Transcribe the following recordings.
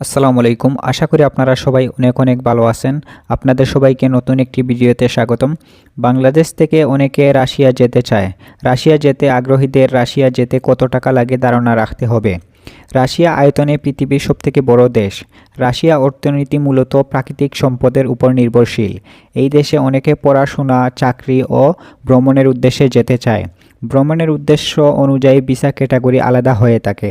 আসসালামু আলাইকুম। আশা করি আপনারা সবাই অনেক অনেক ভালো আছেন। আপনাদের সবাইকে নতুন একটি ভিডিওতে স্বাগতম। বাংলাদেশ থেকে অনেকে রাশিয়া যেতে চায়। রাশিয়া যেতে আগ্রহীদের রাশিয়া যেতে কত টাকা লাগে ধারণা রাখতে হবে। রাশিয়া আয়তনে পৃথিবীর সবথেকে বড় দেশ। রাশিয়া অর্থনীতি মূলত প্রাকৃতিক সম্পদের উপর নির্ভরশীল। এই দেশে অনেকে পড়াশোনা, চাকরি ও ভ্রমণের উদ্দেশ্যে যেতে চায়। ভ্রমণের উদ্দেশ্য অনুযায়ী ভিসা ক্যাটাগরি আলাদা হয়ে থাকে।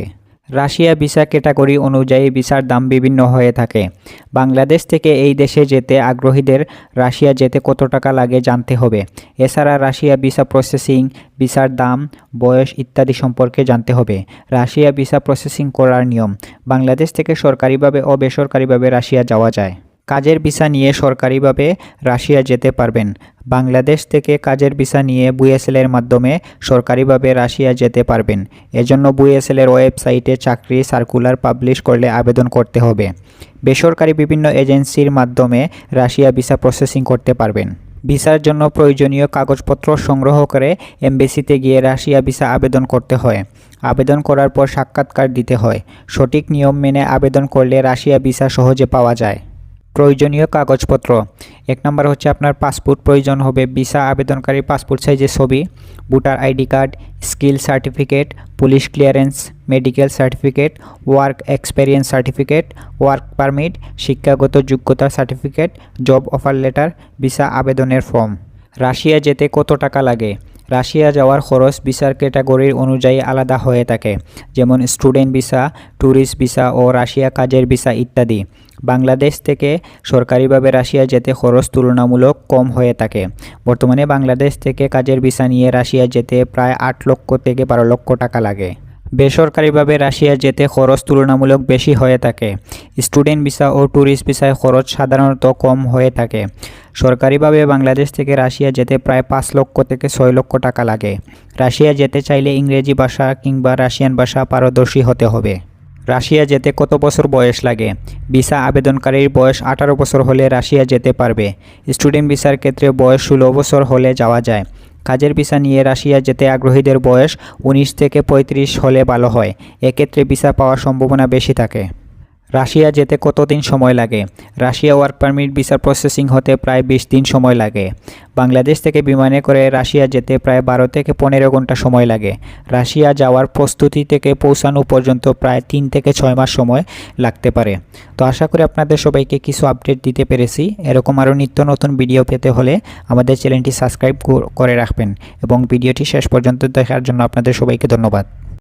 রাশিয়া ভিসা ক্যাটাগরি অনুযায়ী ভিসার দাম বিভিন্ন হয়ে থাকে। বাংলাদেশ থেকে এই দেশে যেতে আগ্রহীদের রাশিয়া যেতে কত টাকা লাগে জানতে হবে। এছাড়া রাশিয়া ভিসা প্রসেসিং, ভিসার দাম, বয়স ইত্যাদি সম্পর্কে জানতে হবে। রাশিয়া ভিসা প্রসেসিং করার নিয়ম। বাংলাদেশ থেকে সরকারিভাবে ও বেসরকারিভাবে রাশিয়া যাওয়া যায়। কাজের ভিসা নিয়ে সরকারিভাবে রাশিয়া যেতে পারবেন। বাংলাদেশ থেকে কাজের ভিসা নিয়ে বুয়েসেলের মাধ্যমে সরকারিভাবে রাশিয়া যেতে পারবেন। এজন্য বুয়েসেলের ওয়েবসাইটে চাকরি সার্কুলার পাবলিশ করলে আবেদন করতে হবে। বেসরকারি বিভিন্ন এজেন্সির মাধ্যমে রাশিয়া ভিসা প্রসেসিং করতে পারবেন। ভিসার জন্য প্রয়োজনীয় কাগজপত্র সংগ্রহ করে এমবেসিতে গিয়ে রাশিয়া ভিসা আবেদন করতে হয়। আবেদন করার পর সাক্ষাৎকার দিতে হয়। সঠিক নিয়ম মেনে আবেদন করলে রাশিয়া ভিসা সহজে পাওয়া যায়। প্রয়োজনীয় কাগজপত্র। এক নম্বর হচ্ছে আপনার পাসপোর্ট প্রয়োজন হবে, ভিসা আবেদনকারী পাসপোর্ট সাইজের ছবি, voter ID card, skill certificate, police clearance, medical certificate, work experience certificate, work permit, শিক্ষাগত যোগ্যতা certificate, job offer letter, visa, আবেদনের ফর্ম। রাশিয়া যেতে কত টাকা লাগে? রাশিয়া যাওয়ার খরচ ভিসার ক্যাটাগরির অনুযায়ী আলাদা হয়ে থাকে, যেমন স্টুডেন্ট ভিসা, ট্যুরিস্ট ভিসা ও রাশিয়া কাজের ভিসা ইত্যাদি। বাংলাদেশ থেকে সরকারিভাবে রাশিয়া যেতে খরচ তুলনামূলক কম হয়ে থাকে। বর্তমানে বাংলাদেশ থেকে কাজের ভিসা নিয়ে রাশিয়া যেতে প্রায় আট লক্ষ থেকে বারো লক্ষ টাকা লাগে। বেসরকারিভাবে রাশিয়া যেতে খরচ তুলনামূলক বেশি হয়ে থাকে। স্টুডেন্ট ভিসা ও ট্যুরিস্ট ভিসায় খরচ সাধারণত কম হয়ে থাকে। সরকারিভাবে বাংলাদেশ থেকে রাশিয়া যেতে প্রায় পাঁচ লক্ষ থেকে ছয় লক্ষ টাকা লাগে। রাশিয়া যেতে চাইলে ইংরেজি ভাষা কিংবা রাশিয়ান ভাষা পারদর্শী হতে হবে। রাশিয়া যেতে কত বছর বয়স লাগে? ভিসা আবেদনকারীর বয়স আঠারো বছর হলে রাশিয়া যেতে পারবে। স্টুডেন্ট ভিসার ক্ষেত্রে বয়স ষোলো বছর হলে যাওয়া যায়। কাজের ভিসা নিয়ে রাশিয়া যেতে আগ্রহীদের বয়স উনিশ থেকে পঁয়ত্রিশ হলে ভালো হয়। এক্ষেত্রে ভিসা পাওয়ার সম্ভাবনা বেশি থাকে। রাশিয়া যেতে কতদিন সময় লাগে? Russia work permit visa processing হতে প্রায় বিশ দিন সময় লাগে। বাংলাদেশ থেকে বিমানে করে রাশিয়া যেতে প্রায় বারো থেকে পনেরো ঘণ্টা সময় লাগে। রাশিয়া যাওয়ার প্রস্তুতি থেকে পৌঁছানো পর্যন্ত প্রায় তিন থেকে ছয় মাস সময় লাগতে পারে। তো আশা করি আপনাদের সবাইকে কিছু আপডেট দিতে পেরেছি। এরকম আরও নিত্য নতুন ভিডিও পেতে হলে আমাদের চ্যানেলটি সাবস্ক্রাইব করে রাখবেন। এবং ভিডিওটি শেষ পর্যন্ত দেখার জন্য আপনাদের সবাইকে ধন্যবাদ।